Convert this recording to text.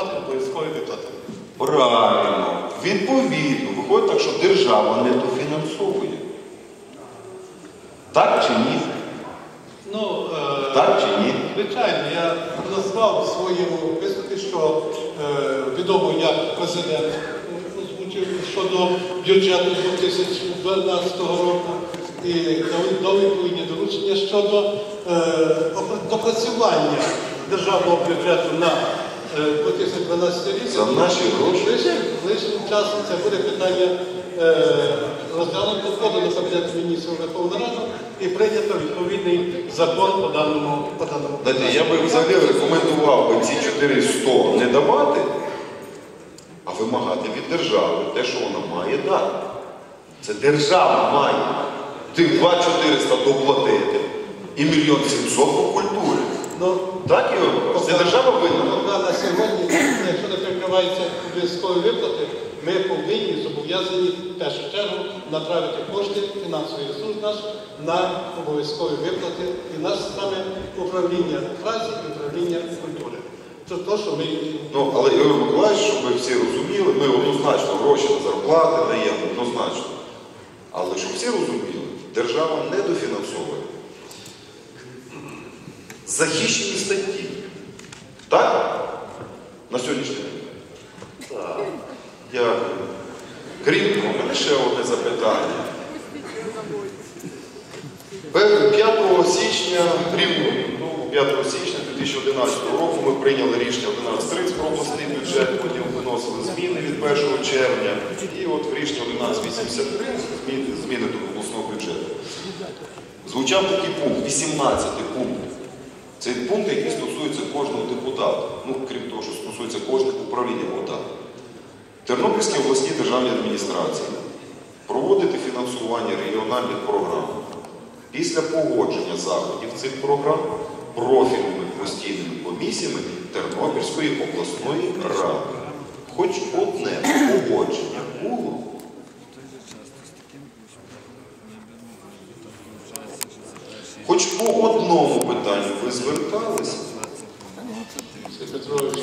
зарплати обов'язкові виплати. Правильно. Відповідно, виходить так, що держава не дофінансовує. Так чи ні? Ну, е, Так чи ні? Звичайно, я назвав в своєму виступі, що е, відомо, як президент озвучив щодо бюджету 2012 року і дав відповідні доручення щодо е, допрацювання державного бюджету на е, 2012 рік. За наші гроші. Ближчим, часом це буде питання е, розглянуто, подано Кабінету міністрів Верховної Ради і прийнято відповідний закон по даному по даному. Знаєте, я би взагалі рекомендував би ці 400 не давати, а вимагати від держави те, що вона має дати. Це держава має тих 2400 доплатити і мільйон 700 по культурі. Ну, Так, Ігор Це держава винна. Сьогодні, якщо не прикриваються обов'язкові виплати, ми повинні зобов'язані в першу чергу направити кошти, фінансовий ресурс наш на обов'язкові виплати і наше саме управління праці і управління культури. Це те, що ми Ну, але Ігор Миколаївич, щоб ви всі розуміли, ми однозначно гроші на зарплати даємо, однозначно. Але щоб всі розуміли, держава не дофінансовує. Захищені статті. Так? На сьогоднішній день? Так. Дякую. Крім того, у мене ще одне запитання. 5 січня, рівно ну, 5 січня 2011 року ми прийняли рішення 11.30 про обласний бюджет, потім виносили зміни від 1 червня. І от в рішенні 1183 зміни, зміни до обласного бюджету. Звучав такий пункт, 18 пункт. Це пункт, який стосується кожного депутата. Ну, крім того, що стосується кожних управління ОДА. Тернопільській обласній державній адміністрації проводити фінансування регіональних програм після погодження заходів цих програм профільними постійними комісіями Тернопільської обласної ради. Хоч одне погодження було. Хоч по одному питанню ви зверталися. Петрович,